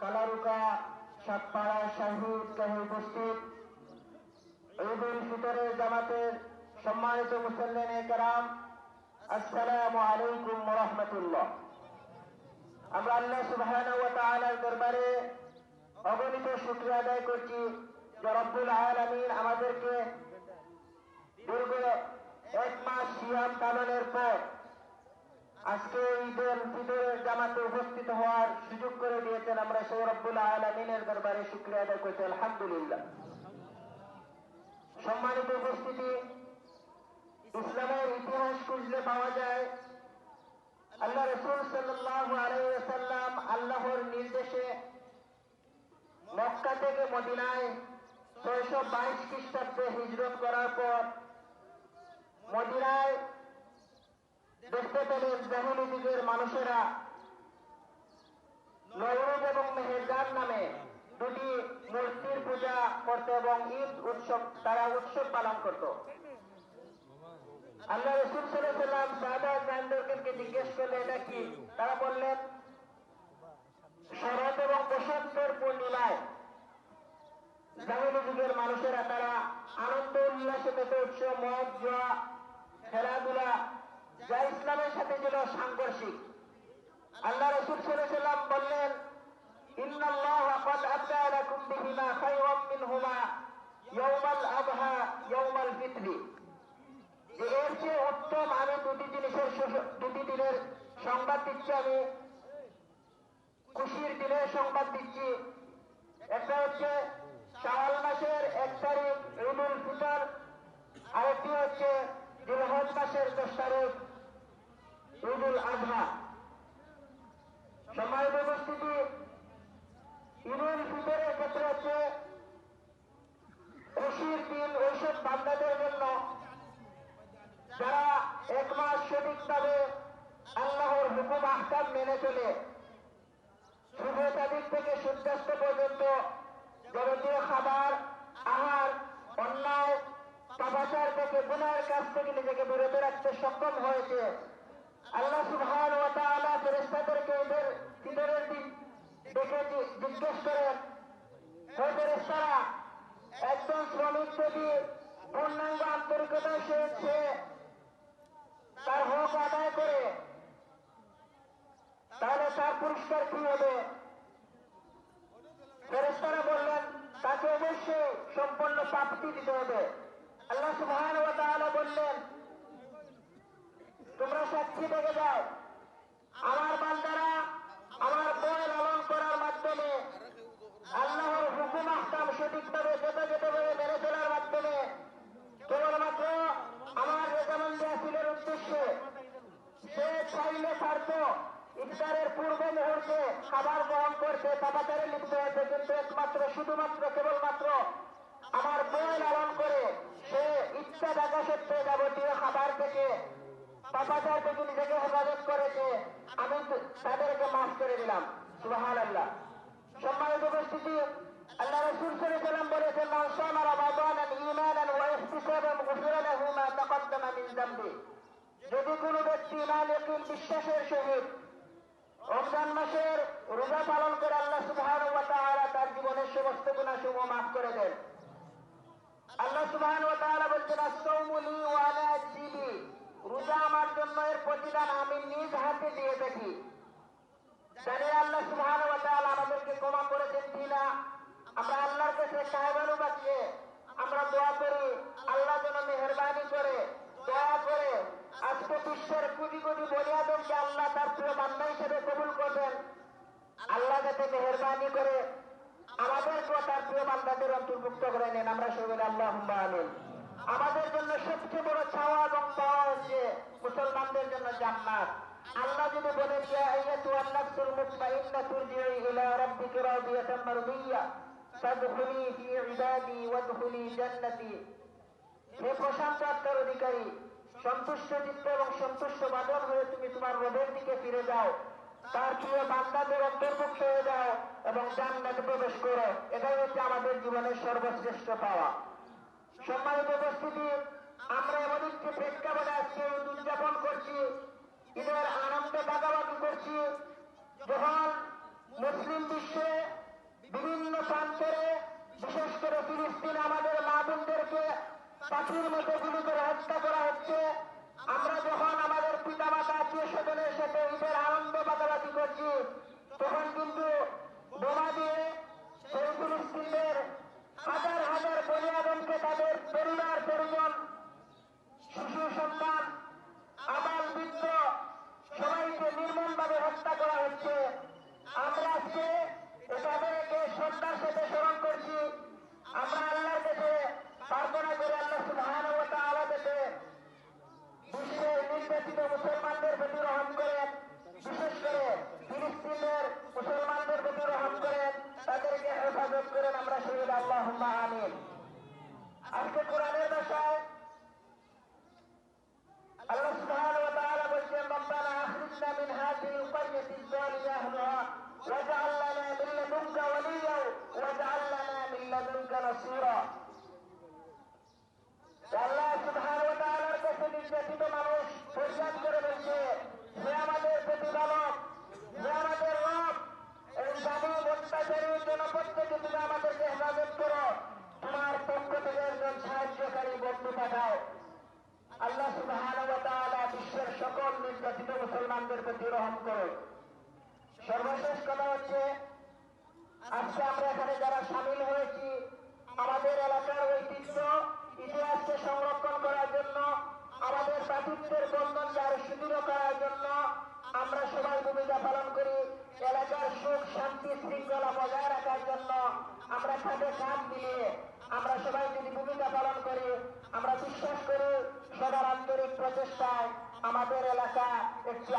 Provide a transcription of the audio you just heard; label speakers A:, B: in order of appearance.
A: কালারুকা, সাতপাড়া শাহিদ কাহে উপস্থিত? ঈদ উল ফিতরের জামাতের সম্মানিত মুসল্লেন কারাম, আসসালামু আলাইকুম রহমতুল্লাহ। আমরা আল্লাহ তাআলার দরবারে অগণিত শুকরিয়া আদায় করছি রব্বুল আলামিন আমাদেরকে দীর্ঘ এক মাস সিয়াম পালনের পর আজকে ঈদের ফিতরের জামাতে উপস্থিত হওয়ার সুযোগ করে দিয়েছেন আমরা সেই রব্বুল আলমিনের দরবারে শুক্রিয়া আদায় করছি, আলহামদুলিল্লাহ। সম্মানিত উপস্থিতি, ইসলামের ইতিহাস খুঁজলে পাওয়া যায়, আল্লাহ রসুল সাল্লাহ আলাইসাল্লাম আল্লাহর নির্দেশে মক্কা থেকে মদিনায় ছয়শো বাইশ খ্রিস্টাব্দে হিজরত করার পর মদিনায় দেখতে পেলেন জাহুলি যুগের মানুষেরা নৈরুজ এবং মেহেরজান নামে দুটি মূর্তির পূজা করত এবং ঈদ উৎসব, তারা উৎসব পালন করত। আল্লাহ রসুল সাল্লাম সাদা জানদেরকে জিজ্ঞেস করলে এটা কি? তারা বললেন, শরৎ এবং বসন্তের পূর্ণিমায় জাহুলি যুগের মানুষেরা তারা আনন্দ উল্লাসে মেতে উৎস মদ, জোয়া, খেলাধুলা যা ইসলামের সাথে ছিল সাংঘর্ষিক। আল্লাহ রসুল সরেছিলাম বললেন এর চেয়ে উত্তম আমি দুটি জিনিসের দুটি দিনের সংবাদ দিচ্ছি আমি। আজহা সম্মানিত উপস্থিতি ঈদুল ফিতরের ক্ষেত্রে হচ্ছে খুশির দিন ওইসব বান্দাদের জন্য। যারা এক মাস সঠিকভাবে আল্লাহর হুকুম, আহকাম মেনে চলে। তারিখ থেকে সূর্যাস্ত পর্যন্ত যাবতীয় খাবার, আহার, অন্যায়, পাপাচার থেকে, গুনার কাছ থেকে নিজেকে বিরত রাখতে সক্ষম হয়েছে। আল্লাহ সুবহান ও তাআলা ফেরেশতাদেরকে এদের ভিতরের দিন দেখে জিজ্ঞেস করেন, হে ফেরেশতারা, একজন শ্রমিক যদি পূর্ণাঙ্গ আন্তরিকতার সহিত সে তার হক আদায় করে, তাহলে তার পুরস্কার কি হবে? ফেরেস্তারা বললেন, তাকে অবশ্যই সম্পূর্ণ প্রাপ্তি দিতে হবে। আল্লাহ সুবহান ওয়া তাআলা বললেন তোমরা সাক্ষী থেকে যাও আমার বান্দারা আমার বয় লালন করার মাধ্যমে, আল্লাহর হুকুম আহকাম সঠিকভাবে যথাযথভাবে মেনে চলার মাধ্যমে, কেবলমাত্র আমার রেজামন্দি হাসিলের উদ্দেশ্যে, সে চাইলে ছাড়ত ইফতারের পূর্ব মুহূর্তে খাবার গ্রহণ করতে, পাপাচারে লিপ্ত হয়েছে কিন্তু একমাত্র, শুধুমাত্র, কেবলমাত্র আমার বই লালন করে সে ইচ্ছা থাকা সত্ত্বে যাবতীয় খাবার থেকে পাপাচার থেকে নিজেকে হেফাজত সুবাহান যদি কোন ব্যক্তি বিশ্বাসের সহিত রমজান মাসের রোজা পালন করে আল্লাহ সুবহানাহু ওয়া তার জীবনের সমস্ত গুনাহসমূহ মাফ করে দেন। আল্লাহ সুবহানাহু ওয়া তাআলা বলছেন, আস-সাওমু লি ওয়া রোজা জন্য এর প্রতিদান আমি নিজ হাতে দিয়ে থাকি। জানি আল্লাহ তাআলা আমাদেরকে ক্ষমা করেছেন কিনা। আমরা আল্লাহর কাছে সাহেবানু বাঁচিয়ে আমরা দোয়া করি, আল্লাহ যেন মেহরবানি করে, দয়া করে আজকে বিশ্বের কোটি কোটি বনিয়াদমকে আল্লাহ তার প্রিয় বান্দা হিসেবে কবুল করবেন। আল্লাহ যাতে মেহরবানি করে আমাদেরকেও তার প্রিয় বান্দাদের অন্তর্ভুক্ত করে নেন। আমরা সবাই আল্লাহ আমিন। আমাদের জন্য সবচেয়ে বড় ছাওয়া এবং পাওয়া হচ্ছে মুসলমানদের জন্য জান্নাত। আল্লাহ যদি অধিকারী, সন্তুষ্ট চিত্ত এবং সন্তুষ্ট বাদন হয়ে তুমি তোমার রবের দিকে ফিরে যাও। তার প্রিয় বান্দাদের অন্তর্ভুক্ত হয়ে যাও এবং জান্নাতে প্রবেশ করো। এটাই হচ্ছে আমাদের জীবনের সর্বশ্রেষ্ঠ পাওয়া। সম্মানিত উপস্থিতি, আমরা এমন প্রেক্ষাপটে আজকে উদযাপন করছি, ঈদের আনন্দ ভাগাভাগি করছি। যখন মুসলিম বিশ্বে বিভিন্ন প্রান্তরে, বিশেষ করে ফিলিস্তিন, আমাদের মা বোনদেরকে পাখির মতো গুলি করে হত্যা করা হচ্ছে। আমরা যখন আমাদের পিতা মাতা আত্মীয় স্বজনের সাথে ঈদের আনন্দ ভাগাভাগি করছি, তখন কিন্তু থেকে তাদের পরিবার পরিজন শিশু সম্মান আবার বৃদ্ধ আজকে আমরা এখানে যারা সামিল হয়েছি, আমাদের এলাকার ঐতিহ্য, ইতিহাসকে সংরক্ষণ করার জন্য, আমাদের প্রাচুর্যের বন্ধন যার সুদৃঢ় করার জন্য আমরা সবাই ভূমিকা পালন করি। এলাকার সুখ, শান্তি, শৃঙ্খলা বজায় রাখার জন্য আমরা সাথে কাজ মিলিয়ে আমরা সবাই যদি ভূমিকা পালন করি। আমরা বিশ্বাস করি, সবার আন্তরিক প্রচেষ্টায় আমাদের এলাকা একটি